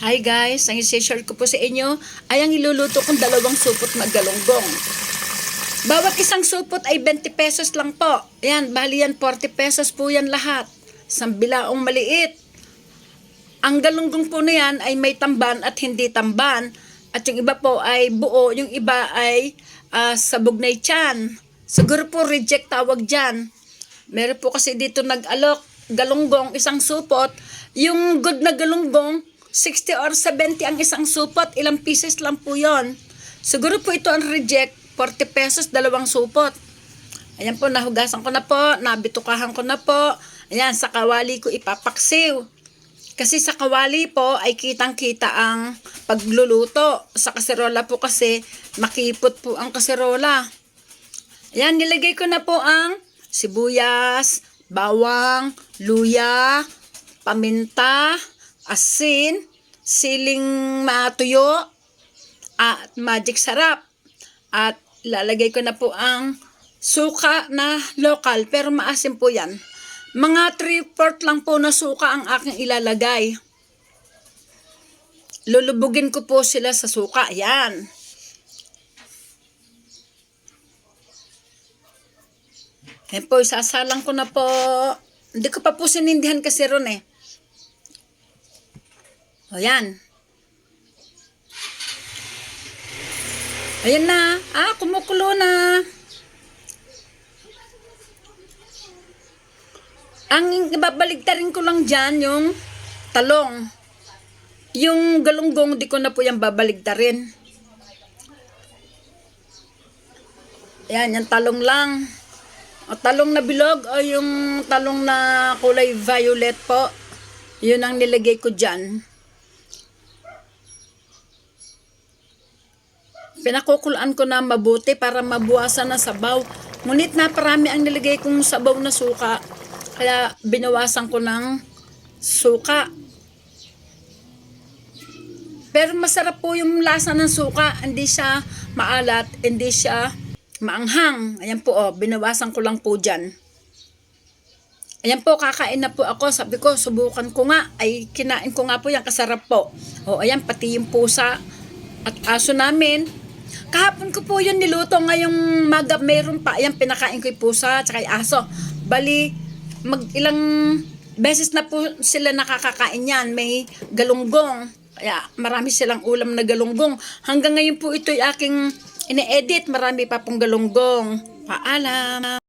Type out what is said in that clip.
Hi guys, ang isi-share ko po sa inyo ay ang iluluto kong dalawang supot maggalonggong. Bawat isang supot ay 20 pesos lang po. Yan, bali yan 40 pesos po yan lahat. Isang bilaong maliit. Ang galunggong po na yan ay may tamban at hindi tamban. At yung iba po ay buo, yung iba ay ah, sabog na tiyan. Siguro po reject tawag dyan. Meron po kasi dito nag-alok, galunggong, isang supot. Yung good na galunggong, 60 or 70 ang isang supot. Ilang pieces lang po yon. Siguro po ito ang reject, 40 pesos, dalawang supot. Ayan po, nahugasan ko na po, nabitukahan ko na po. Ayan, sa kawali ko ipapaksiw. Kasi sa kawali po ay kitang-kita ang pagluluto. Sa kaserola po kasi makipot po ang kaserola. Ayan, nilagay ko na po ang sibuyas, bawang, luya, paminta, asin, siling matuyo, at magic sarap. At lalagay ko na po ang suka na local, pero maasim po yan. Mga 3-4 lang po na suka ang aking ilalagay. Lulubugin ko po sila sa suka. Yan. Yan po, isasalang ko na po. Hindi ko pa po sinindihan kasi ron eh. O yan. Ayan na. Ah, kumukulo na. Ang babaligtarin ko lang dyan, yung talong. Yung galunggong, di ko na po yan babaligtarin. Ayan, yung talong lang. O talong na bilog o yung talong na kulay violet po. Yun ang nilagay ko dyan. Pinakukulaan ko na mabuti para mabuwasan na sabaw. Ngunit naparami ang nilagay kong sabaw na suka. Kaya binawasan ko ng suka. Pero masarap po yung lasa ng suka. Hindi siya maalat, hindi siya maanghang. Ayan po, oh, binawasan ko lang po dyan. Ayan po, kakain na po ako. Sabi ko, subukan ko nga. Ay, kinain ko nga po yan. Kasarap po. O, ayan, pati yung pusa at aso namin. Kahapon ko po yun niluto. Ngayong maga, meron pa. Ayan, pinakain ko yung pusa at saka yung aso. Bali, mag ilang beses na po sila nakakakain yan. May galunggong. Kaya marami silang ulam na galunggong. Hanggang ngayon po ito aking ine-edit. Marami pa pong galunggong. Paalam.